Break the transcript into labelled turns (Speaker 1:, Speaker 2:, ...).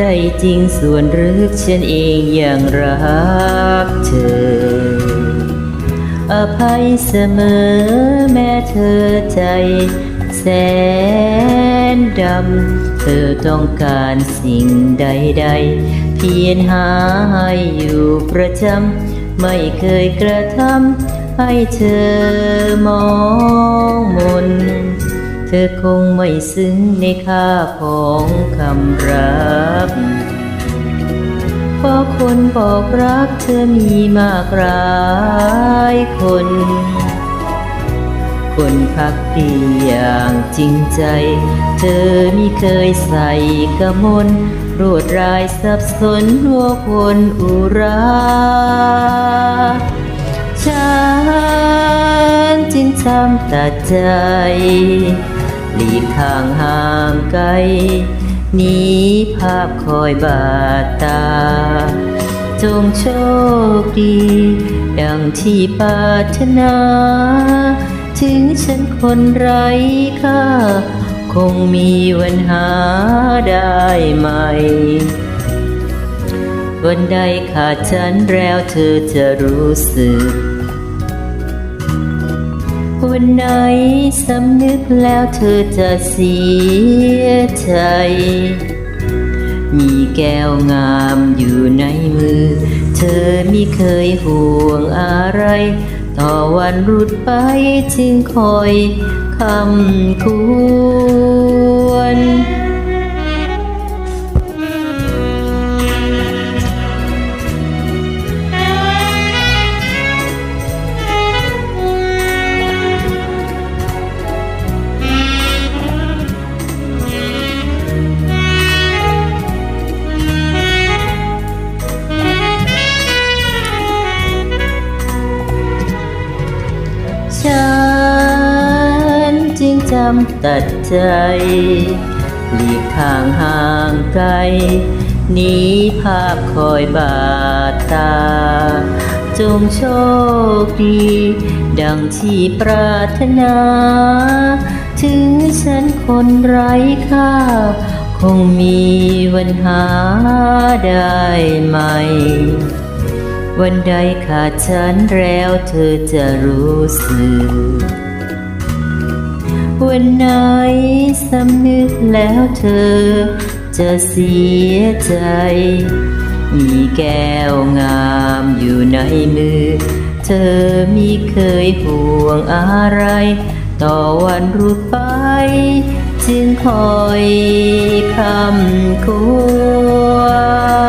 Speaker 1: ใจจริงส่วนลึกฉันเองยังรักเธอ อภัยเสมอแม้เธอใจแสนดำ เธอต้องการสิ่งใดๆ เพียรหาให้อยู่ประจำ ไม่เคยกระทำให้เธอมองมน เธอคงไม่ซึ้งในค่าของคำรักเพราะคนบอกรักเธอมีมากรายคน คนพักดีอย่างจริงใจ เธอมิเคยใส่กระมนรวดรายสับสนหัวคนอุราฉันจึงทำตัดใจ หลีกทางห่างไกลหนีภาพคอยบาดตา จงโชคดี ดังที่ปรารถนา ถึงฉันคนไร้ค่า คงมีวันหาได้ไหม วันใดขาดฉันแล้วเธอจะรู้สึก วันไหนสำนึกแล้วเธอจะเสียใจ มีแก้วงามอยู่ในมือ เธอไม่เคยห่วงอะไร ต่อวันรุดไปจึงคอยคำควร จึงจำตัดใจหลีกทางห่างไกลหนีภาพคอยบาดตา จงโชคดี ดังที่ปรารถนา ถึงฉันคนไร้ค่า คงมีวันหาได้ไหม วันใดขาดฉันแล้วเธอจะรู้สึก วันไหนสำนึกแล้วเธอ จะเสียใจ มีแก้วงามอยู่ในมือ เธอมิเคยห่วงอะไร ต่อวันรูดไป จึงคอยคำคว